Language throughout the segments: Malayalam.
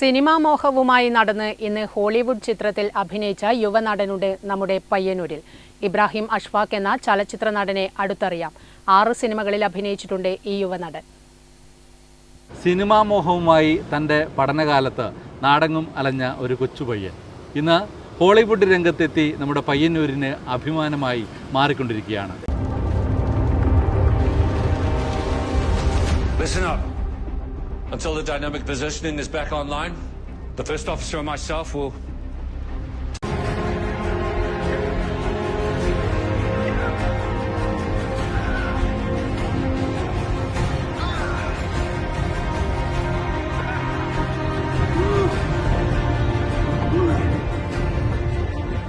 സിനിമാ മോഹവുമായി നടന്ന് ഇന്ന് ഹോളിവുഡ് ചിത്രത്തിൽ അഭിനയിച്ച യുവനടനുണ്ട് നമ്മുടെ പയ്യന്നൂരിൽ. ഇബ്രാഹിം അഷ്ഫാഖ് എന്ന ചലച്ചിത്ര നടനെ അടുത്തറിയാം. ആറ് സിനിമകളിൽ അഭിനയിച്ചിട്ടുണ്ട് ഈ യുവനടൻ. സിനിമാ മോഹവുമായി തന്റെ പഠനകാലത്ത് നാടങ്ങും അലഞ്ഞ ഒരു കൊച്ചു പയ്യൻ. ഇന്ന് ഹോളിവുഡ് രംഗത്തെത്തി നമ്മുടെ പയ്യന്നൂരിന് അഭിമാനമായി മാറിക്കൊണ്ടിരിക്കുകയാണ്. Listen up. Until the dynamic positioning is back online, the first officer and myself will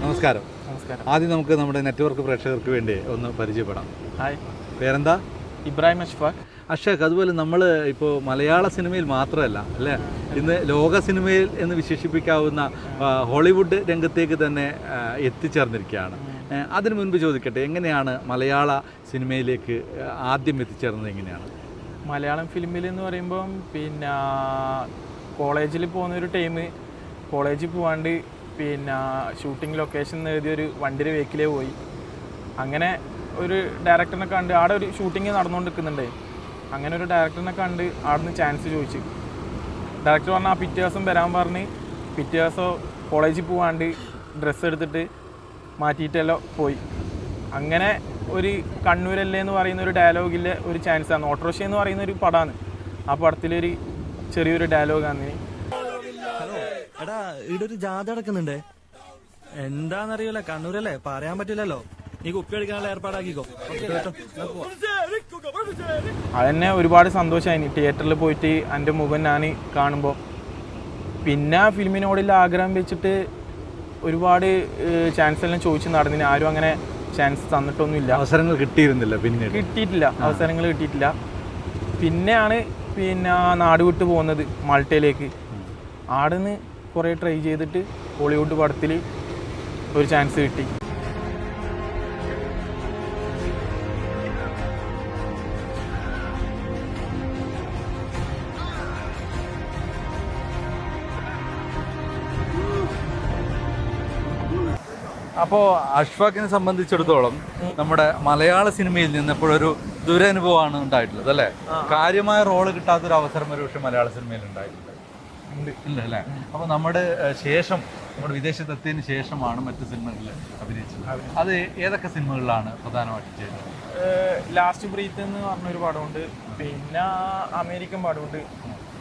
നമസ്കാരം നമസ്കാരം ആദ്യം നമുക്ക് നമ്മുടെ നെറ്റ്വർക്ക് പ്രേക്ഷകർക്ക് വേണ്ടി ഒന്ന് പരിചയപ്പെടാം ഹായ് പേരെന്താ ഇബ്രാഹിം അഷ്ഫാഖ്. അഷക് അതുപോലെ നമ്മൾ ഇപ്പോൾ മലയാള സിനിമയിൽ മാത്രമല്ല അല്ലേ? ഇന്ന് ലോക സിനിമയിൽ എന്ന് വിശേഷിപ്പിക്കാവുന്ന ഹോളിവുഡ് രംഗത്തേക്ക് തന്നെ എത്തിച്ചേർന്നിരിക്കുകയാണ്. അതിനു മുൻപ് ചോദിക്കട്ടെ എങ്ങനെയാണ് മലയാള സിനിമയിലേക്ക് ആദ്യം എത്തിച്ചേർന്നത് എങ്ങനെയാണ്? മലയാളം ഫിലിമിൽ എന്ന് പറയുമ്പം പിന്നെ കോളേജിൽ പോകുന്ന ഒരു ടൈം കോളേജിൽ പോവാണ്ട് പിന്നെ ഷൂട്ടിംഗ് ലൊക്കേഷൻ എഴുതിയ ഒരു വണ്ടിയുടെ വെഹിക്കിലേ പോയി. അങ്ങനെ ഒരു ഡയറക്ടറിനെ കണ്ട് ആടെ ഒരു ഷൂട്ടിങ് നടന്നുകൊണ്ടിരിക്കുന്നുണ്ടേ അങ്ങനെ ഒരു ഡയറക്ടറിനെ കണ്ട് ആടുന്ന് ചാൻസ് ചോദിച്ചു. ഡയറക്ടർ പറഞ്ഞാൽ ആ പിറ്റേ ദിവസം വരാൻ പറഞ്ഞ് പിറ്റേ ദിവസം കോളേജിൽ പോവാണ്ട് ഡ്രസ്സ് എടുത്തിട്ട് മാറ്റിയിട്ടല്ലോ പോയി. അങ്ങനെ ഒരു കണ്ണൂരല്ലേ എന്ന് പറയുന്ന ഒരു ഡയലോഗിലെ ഒരു ചാൻസ് ആണ്. ഓട്ടോറിക്ഷ എന്ന് പറയുന്ന ഒരു പടമാണ് ആ പടത്തിലൊരു ചെറിയൊരു ഡയലോഗാണ് എടാ ഇവിടെ ഒരു ജാഥ നടക്കുന്നുണ്ട്. എന്താന്നറിയില്ല കണ്ണൂരല്ലേ? പറയാൻ പറ്റില്ലല്ലോ നീ കുപ്പി അടിക്കാനുള്ള ഏർപ്പാടാക്കിക്കോ. ഓക്കേ കേട്ടോ. അതന്നെ ഒരുപാട് സന്തോഷമായി തിയേറ്ററിൽ പോയിട്ട് എന്റെ മുഖം ഞാൻ കാണുമ്പോൾ പിന്നെ ആ ഫിലിമിനോടുള്ള ആഗ്രഹം വെച്ചിട്ട് ഒരുപാട് ചാൻസ് എല്ലാം ചോദിച്ച് നടന്നിന്. ആരും അങ്ങനെ ചാൻസ് തന്നിട്ടൊന്നുമില്ല. അവസരങ്ങൾ കിട്ടിയിരുന്നില്ല പിന്നെ കിട്ടിയിട്ടില്ല. അവസരങ്ങൾ കിട്ടിയിട്ടില്ല. പിന്നെയാണ് പിന്നെ നാട് വിട്ട് പോകുന്നത് മാൾട്ടയിലേക്ക്. ആടെ നിന്ന് കുറേ ട്രൈ ചെയ്തിട്ട് ഹോളിവുഡ് പടത്തിൽ ഒരു ചാൻസ് കിട്ടി. അപ്പോൾ അഷ്ഫാഖിനെ സംബന്ധിച്ചിടത്തോളം നമ്മുടെ മലയാള സിനിമയിൽ നിന്ന് എപ്പോഴൊരു ദുരനുഭവമാണ് ഉണ്ടായിട്ടുള്ളത് അല്ലേ? കാര്യമായ റോൾ കിട്ടാത്തൊരു അവസരം ഒരു പക്ഷേ മലയാള സിനിമയിൽ ഉണ്ടായിട്ടുണ്ട്. ഇല്ല അല്ലേ? അപ്പോൾ നമ്മുടെ ശേഷം നമ്മുടെ വിദേശത്തെത്തിയതിന് ശേഷമാണ് മറ്റു സിനിമകളിൽ അഭിനയിച്ചത്. അത്. ഏതൊക്കെ സിനിമകളിലാണ് പ്രധാനമായിട്ടും ചെയ്തത്? ലാസ്റ്റ് ബ്രീത്ത് എന്ന് പറഞ്ഞൊരു പാടമുണ്ട്. പിന്നെ അമേരിക്കൻ പടമുണ്ട്.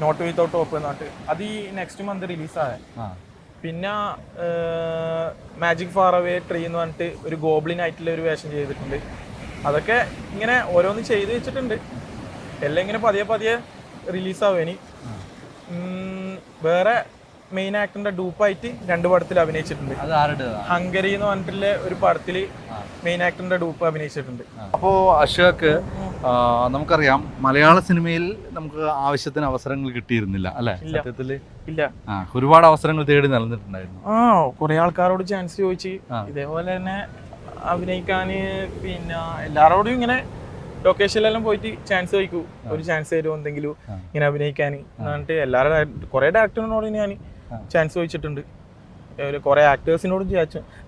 നോട്ട് വിത്തൗട്ട് ടോപ്പ് നോട്ട് അത് ഈ നെക്സ്റ്റ് മന്ത് റിലീസായ പിന്നെ മാജിക് ഫാർ അവേ ട്രീ എന്ന് പറഞ്ഞിട്ട് ഒരു ഗോബ്ലിൻ ആയിട്ടുള്ള ഒരു വേഷം ചെയ്തിട്ടുണ്ട്. അതൊക്കെ ഇങ്ങനെ ഓരോന്ന് ചെയ്ത് വെച്ചിട്ടുണ്ട്. എല്ലാം ഇങ്ങനെ പതിയെ പതിയെ റിലീസാവും ഇനി. വേറെ മെയിൻ ആക്ടറിന്റെ ഡൂപ്പായിട്ട് രണ്ട് പടത്തിൽ അഭിനയിച്ചിട്ടുണ്ട്. ഹംഗറി എന്ന് പറഞ്ഞിട്ടുള്ള ഒരു പടത്തിൽ മെയിൻ ആക്ടറിന്റെ ഡൂപ്പ് അഭിനയിച്ചിട്ടുണ്ട്. അപ്പോ അശോക് നമുക്കറിയാം മലയാള സിനിമയിൽ നമുക്ക് ആവശ്യത്തിന് അവസരങ്ങൾ കിട്ടിയിരുന്നില്ല അല്ലെ? സത്യത്തിൽ ഇല്ല ഒരുപാട് അവസരങ്ങൾ തേടി നടന്നിട്ടുണ്ടായിരുന്നു ആ കുറെ ആൾക്കാരോട് ചാൻസ് ചോദിച്ച്. ഇതേപോലെ തന്നെ അഭിനയിക്കാൻ പിന്നെ എല്ലാവരോടും ഇങ്ങനെ ലൊക്കേഷനിലെല്ലാം പോയിട്ട് ചാൻസ് ചോദിക്കൂ. ഒരു ചാൻസ് തരുമോ എന്തെങ്കിലും ഇങ്ങനെ അഭിനയിക്കാൻ എന്നിട്ട് എല്ലാവരും കുറെ ഡയറക്ടറിനോട് ഞാൻ ചാൻസ് ചോദിച്ചിട്ടുണ്ട്. കുറെ ആക്ടേഴ്സിനോടും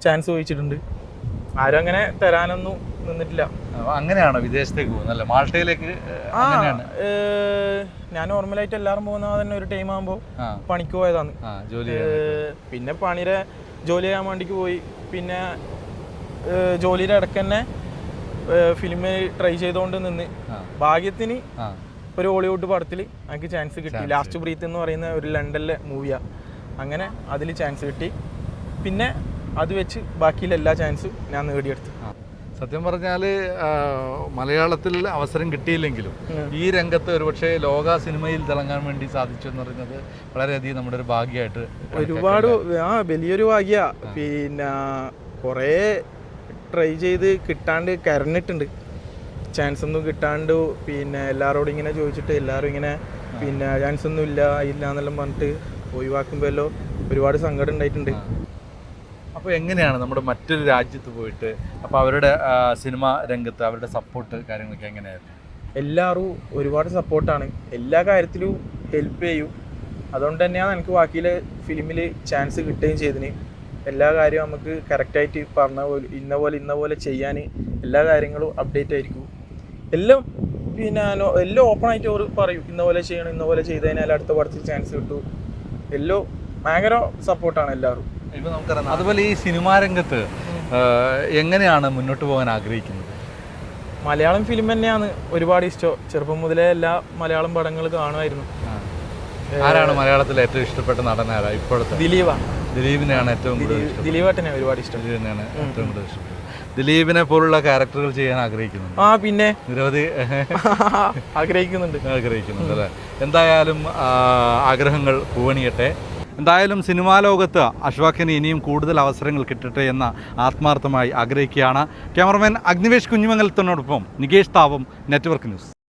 ചാൻസ് ചോദിച്ചിട്ടുണ്ട്. ആരും അങ്ങനെ തരാനൊന്നും നിന്നിട്ടില്ല. അങ്ങനെയാണോ വിദേശത്തേക്ക് പോകുന്നല്ലേ മാൾട്ടയിലേക്ക് ഞാൻ നോർമലായിട്ട് എല്ലാവരും പോകുന്ന തന്നെ ഒരു ടൈം ആകുമ്പോൾ പണിക്ക് പോയതാണ്. പിന്നെ പണിയുടെ ജോലി ചെയ്യാൻ വേണ്ടിക്ക് പോയി. പിന്നെ ജോലിയുടെ ഇടയ്ക്ക് തന്നെ ഫിലിം ട്രൈ ചെയ്തുകൊണ്ട് നിന്ന്. ഭാഗ്യത്തിന് ഒരു ഹോളിവുഡ് പടത്തിൽ എനിക്ക് ചാൻസ് കിട്ടി. ലാസ്റ്റ് ബ്രീത്ത് എന്ന് പറയുന്ന ഒരു ലണ്ടനിലെ മൂവിയാണ് അങ്ങനെ അതിൽ ചാൻസ് കിട്ടി. പിന്നെ അത് വെച്ച് ബാക്കിയുള്ള എല്ലാ ചാൻസും ഞാൻ നേടിയെടുത്തു. സത്യം പറഞ്ഞാൽ മലയാളത്തിൽ അവസരം കിട്ടിയില്ലെങ്കിലും ഈ രംഗത്ത് ഒരുപക്ഷെ ലോക സിനിമയിൽ തിളങ്ങാൻ വേണ്ടി സാധിച്ചു എന്ന് പറയുന്നത് വളരെയധികം നമ്മുടെ ഒരു ഭാഗ്യമായിട്ട് ഒരുപാട് ആ വലിയൊരു ഭാഗ്യ. പിന്നെ കുറേ ട്രൈ ചെയ്ത് കിട്ടാണ്ട് കരഞ്ഞിട്ടുണ്ട്. ചാൻസ് ഒന്നും കിട്ടാണ്ട് പിന്നെ എല്ലാവരോടും ഇങ്ങനെ ചോദിച്ചിട്ട് എല്ലാവരും ഇങ്ങനെ പിന്നെ ചാൻസ് ഒന്നും ഇല്ല ഇല്ല എന്നെല്ലാം പറഞ്ഞിട്ട് ഒഴിവാക്കുമ്പോഴല്ലോ ഒരുപാട് സങ്കടം ഉണ്ടായിട്ടുണ്ട്. അപ്പോൾ എങ്ങനെയാണ് നമ്മുടെ മറ്റൊരു രാജ്യത്ത് പോയിട്ട് അപ്പോൾ അവരുടെ സിനിമ രംഗത്ത് അവരുടെ സപ്പോർട്ട് കാര്യങ്ങളൊക്കെ എങ്ങനെയായിരുന്നു? എല്ലാവരും ഒരുപാട് സപ്പോർട്ടാണ് എല്ലാ കാര്യത്തിലും ഹെൽപ്പ് ചെയ്യും. അതുകൊണ്ട് തന്നെയാണ് എനിക്ക് ബാക്കിയിൽ ഫിലിമിൽ ചാൻസ് കിട്ടുകയും ചെയ്തിന് എല്ലാ കാര്യവും നമുക്ക് കറക്റ്റായിട്ട് പറഞ്ഞ പോലെ ഇന്ന പോലെ ഇന്ന പോലെ ചെയ്യാൻ എല്ലാ കാര്യങ്ങളും അപ്ഡേറ്റ് ആയിരിക്കും. എല്ലാം പിന്നെ എല്ലാം ഓപ്പൺ ആയിട്ട് അവർ പറയും. ഇന്ന പോലെ ചെയ്യണം ഇന്ന പോലെ ചെയ്ത് കഴിഞ്ഞാൽ അടുത്ത പടത്തിൽ ചാൻസ് കിട്ടും. എല്ലാം ഭയങ്കര സപ്പോർട്ടാണ് എല്ലാവരും. അതുപോലെ ഈ സിനിമാ രംഗത്ത് എങ്ങനെയാണ് മുന്നോട്ട് പോകാൻ ആഗ്രഹിക്കുന്നത്? മലയാളം ഫിലിം തന്നെയാണ് ഒരുപാട് ഇഷ്ടം. ചെറുപ്പം മുതലേ എല്ലാ മലയാളം പടങ്ങൾ കാണുമായിരുന്നു. ആരാണ് മലയാളത്തിൽ ഏറ്റവും ഇഷ്ടപ്പെട്ട നടൻ ആരാ? ഇപ്പോഴത്തെ? ദിലീപ. ദിലീപിനെയാണ് ഏറ്റവും കൂടുതൽ ദിലീപേട്ടനെ ഒരുപാട് ഇഷ്ടം. ദിലീപിനെയാണ് ഏറ്റവും കൂടുതൽ ഇഷ്ടം ദിലീപിനെ പോലുള്ള ക്യാരക്ടറുകൾ ചെയ്യാൻ ആഗ്രഹിക്കുന്നു ആ പിന്നെ. നിരവധി ആഗ്രഹിക്കുന്നുണ്ട് ആഗ്രഹിക്കുന്നുണ്ട്. അല്ലേ എന്തായാലും ആഗ്രഹങ്ങൾ പൂവണിയട്ടെ. എന്തായാലും സിനിമാ ലോകത്ത് അഷ്വാഖിന് ഇനിയും കൂടുതൽ അവസരങ്ങൾ കിട്ടട്ടെ എന്ന ആത്മാർത്ഥമായി ആഗ്രഹിക്കുകയാണ് ക്യാമറമാൻ അഗ്നിവേഷ് കുഞ്ഞുമംഗലത്തിനോടൊപ്പം നികേഷ് താവം നെറ്റ്വർക്ക് ന്യൂസ്.